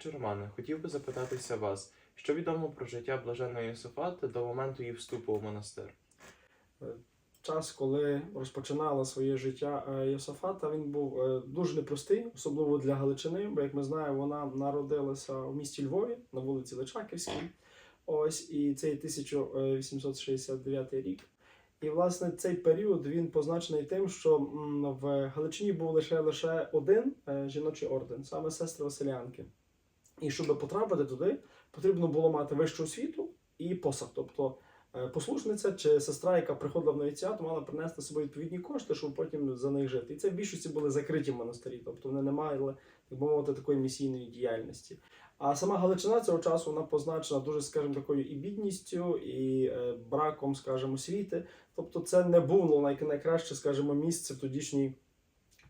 Отче Романе, хотів би запитатися вас, що відомо про життя блаженної Йосифати до моменту її вступу у монастир? час, коли розпочинала своє життя е, Йосафата, він був е, дуже непростий, особливо для Галичини, бо, як ми знаємо, вона народилася в місті Львові на вулиці Личаківській. Ось і цей 1869 рік. І власне цей період він позначений тим, що в Галичині був лише лише один е, жіночий орден, саме сестри Василянки. І щоб потрапити туди, потрібно було мати вищу освіту і посаг. Тобто е, послушниця чи сестра, яка приходила в новіціат, мала принести з собою відповідні кошти, щоб потім за них жити. І це в більшості були закриті монастирі, тобто вони не мали, так би мовити, такої місійної діяльності. А сама Галичина цього часу вона позначена дуже, скажімо, такою і бідністю, і е, браком, скажімо, освіти. Тобто, це не було най- найкраще, скажімо, місце в тодішній,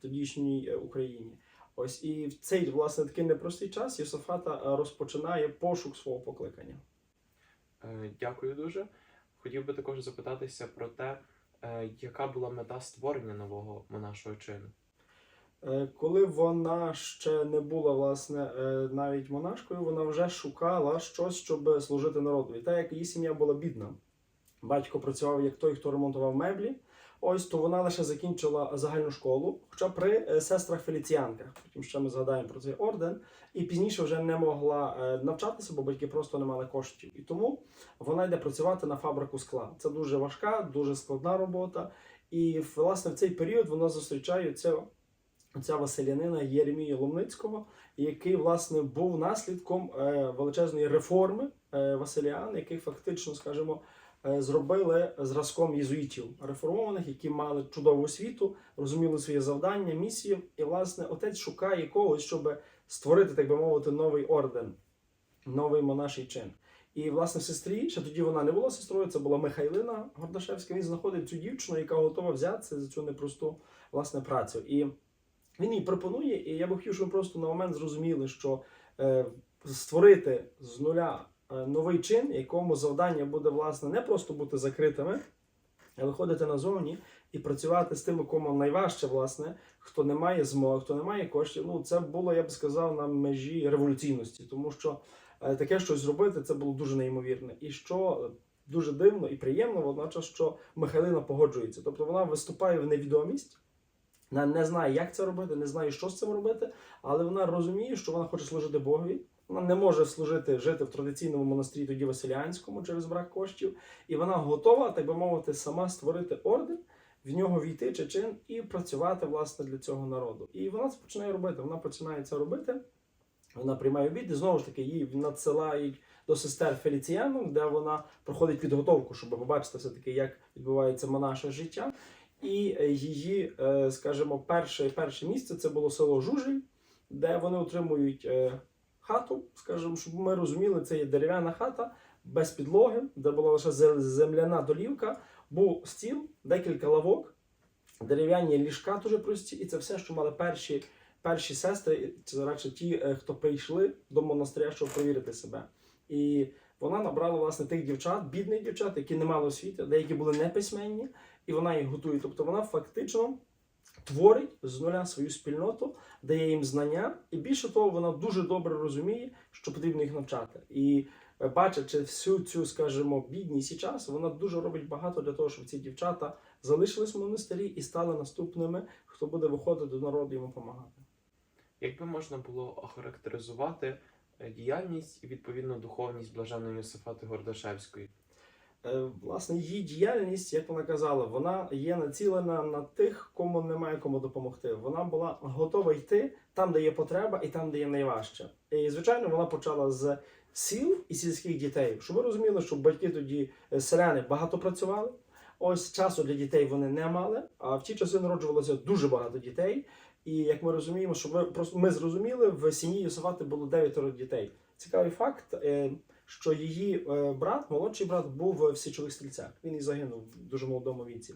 тодішній е, Україні. Ось і в цей власне такий непростий час Йосафата е, розпочинає пошук свого покликання. Е, Дякую дуже. Хотів би також запитатися про те, е, яка була мета створення нового монашого чину. Коли вона ще не була власне навіть монашкою, вона вже шукала щось, щоб служити народу. І так як її сім'я була бідна, батько працював як той, хто ремонтував меблі. Ось то вона лише закінчила загальну школу, хоча при е, сестрах Феліціянках. Потім ще ми згадаємо про цей орден, і пізніше вже не могла е, навчатися, бо батьки просто не мали коштів. І тому вона йде працювати на фабрику скла. Це дуже важка, дуже складна робота. І власне в цей період вона зустрічає ця Василянина Єремія Ломницького, який власне був наслідком е, величезної реформи Василіан, який фактично, скажімо, зробили зразком єзуїтів реформованих, які мали чудову освіту, розуміли своє завдання, місію. І власне отець шукає когось, щоб створити, так би мовити, новий орден, новий монаший чин. І власне сестрі, ще тоді вона не була сестрою, це була Михайлина Гордашевська. Він знаходить цю дівчину, яка готова взятися за цю непросту власне працю. І він їй пропонує, і я би хотів, щоб ми просто на момент зрозуміли, що е, створити з нуля е, новий чин, якому завдання буде власне не просто бути закритими, а виходити назовні і працювати з тими, кому найважче, власне, хто не має змоги, хто не має коштів. Ну це було, я б сказав, на межі революційності, тому що е, таке щось зробити це було дуже неймовірне. І що дуже дивно і приємно, водночас, що Михайлина погоджується. Тобто вона виступає в невідомість. Вона не знає, як це робити, не знає, що з цим робити, але вона розуміє, що вона хоче служити Богові. Вона не може служити, жити в традиційному монастирі тоді Василіанському через брак коштів, і вона готова, так би мовити, сама створити орден, в нього війти Чечин і працювати власне для цього народу. І вона це починає робити. Вона починає це робити. Вона приймає обід, і знову ж таки її надсилають до сестер Феліціянок, де вона проходить підготовку, щоб побачити все-таки, як відбувається монаше життя. І е, її, е, скажімо, перше, перше місце це було село Жужель, де вони отримують е, хату, скажімо, щоб ми розуміли, це є дерев'яна хата без підлоги, де була лише зе- земляна долівка, був стіл, декілька лавок, дерев'яні ліжка дуже прості, і це все, що мали перші, перші сестри, чи радше ті, хто прийшли до монастиря, щоб перевірити себе. І вона набрала власне тих дівчат, бідних дівчат, які не мали освіти, деякі були неписьменні, і вона їх готує. Тобто вона фактично творить з нуля свою спільноту, дає їм знання, і більше того, вона дуже добре розуміє, що потрібно їх навчати. І е, бачачи всю цю, скажімо, бідність і час, вона дуже робить багато для того, щоб ці дівчата залишились в монастирі і стали наступними, хто буде виходити до народу йому допомагати. Якби можна було охарактеризувати е, діяльність і відповідно духовність блаженої Йосифати Гордашевської? Е, Власне, її діяльність, як вона казала, вона є націлена на тих, кому немає кому допомогти. Вона була готова йти там, де є потреба, і там, де є найважче. І звичайно, вона почала з сіл і сільських дітей. Щоб ви розуміли, що батьки тоді е, селяни багато працювали. Ось часу для дітей вони не мали. А в ті часи народжувалося дуже багато дітей. І як ми розуміємо, що ви просто ми зрозуміли, в сім'ї Йосифати було дев'ятеро дітей. Цікавий факт, е, що її е, брат, молодший брат, був в січових стрільцях. Він і загинув в дуже молодому віці.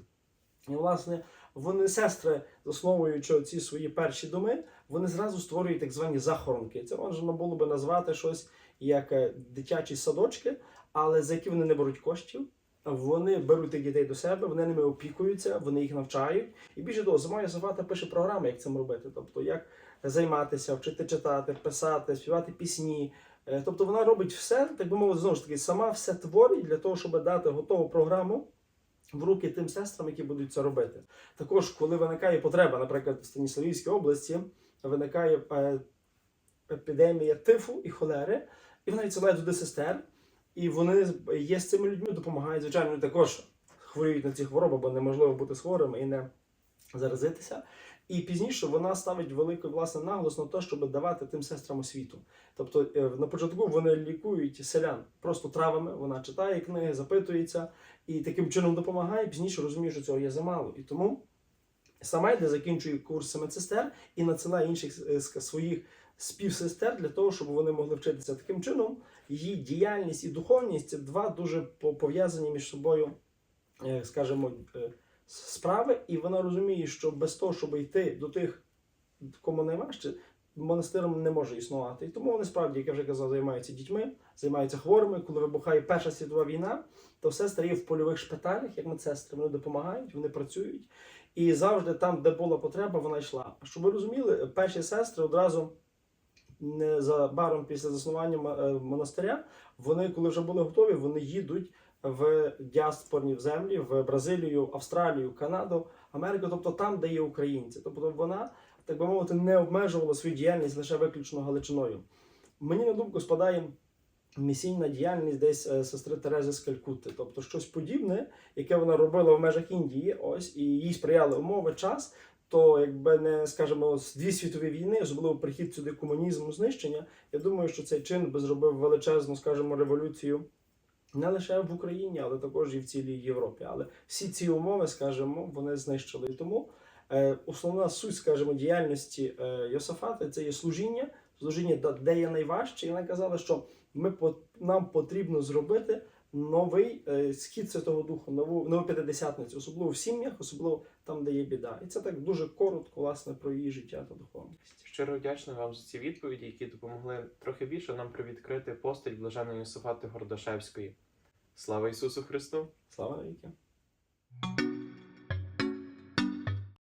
І, власне, вони сестри, засновуючи ці свої перші доми, вони зразу створюють так звані захоронки. Це можна було би назвати щось як е, дитячі садочки, але за які вони не беруть коштів. Вони беруть тих дітей до себе, вони ними опікуються, вони їх навчають. І більше того, сама Йосифата пише програми, як цим робити. Тобто, як займатися, вчити читати, писати, співати пісні. Е, Тобто вона робить все, так би мовити, знову ж таки, сама все творить для того, щоб дати готову програму в руки тим сестрам, які будуть це робити. Також, коли виникає потреба, наприклад, в Станіславівській області виникає е, епідемія тифу і холери, і вона відсилає туди сестер, і вони є з цими людьми, допомагають. Звичайно, також хворіють на ці хвороби, бо неможливо бути хворими і не заразитися. І пізніше вона ставить великий власне наголос на те, щоб давати тим сестрам освіту. Тобто е, на початку вони лікують селян просто травами. Вона читає книги, запитується і таким чином допомагає. Пізніше розуміє, що цього є замало. І тому сама йде закінчує курси медсестер і надсилає інших е, своїх співсестер для того, щоб вони могли вчитися таким чином. Її діяльність і духовність це два дуже по- пов'язані між собою, е, скажімо, е, справи, і вона розуміє, що без того, щоб йти до тих, кому найважче, монастиром не може існувати. І тому вони справді, як я вже казав, займаються дітьми, займаються хворими. Коли вибухає Перша світова війна, то все стає в польових шпиталях, як медсестри. Вони допомагають, вони працюють. І завжди там, де була потреба, вона йшла. Щоб ви розуміли, перші сестри одразу незабаром після заснування е, монастиря, вони, коли вже були готові, вони їдуть в діаспорні в землі, в Бразилію, Австралію, Канаду, Америку, тобто там, де є українці. Тобто вона, так би мовити, не обмежувала свою діяльність лише виключно Галичиною. Мені на думку спадає місійна діяльність десь е, сестри Терези з Калькутти, тобто щось подібне, яке вона робила в межах Індії, ось і їй сприяли умови, час. То якби не скажімо, дві світові війни, особливо прихід сюди комунізму, знищення. Я думаю, що цей чин би зробив величезну, скажімо, революцію не лише в Україні, але також і в цілій Європі. Але всі ці умови, скажімо, вони знищили. Тому е, основна суть, скажімо, діяльності е, Йосафата це є служіння, служіння, де- є найважче. І вона казала, що ми нам потрібно зробити новий е, схід Святого Духу, нову нову п'ятидесятницю, особливо в сім'ях, особливо там, де є біда. І це так дуже коротко, власне, про її життя та духовність. Щиро вдячний вам за ці відповіді, які допомогли трохи більше нам привідкрити постать блаженої Софати Гордашевської. Слава Ісусу Христу! Слава навіки!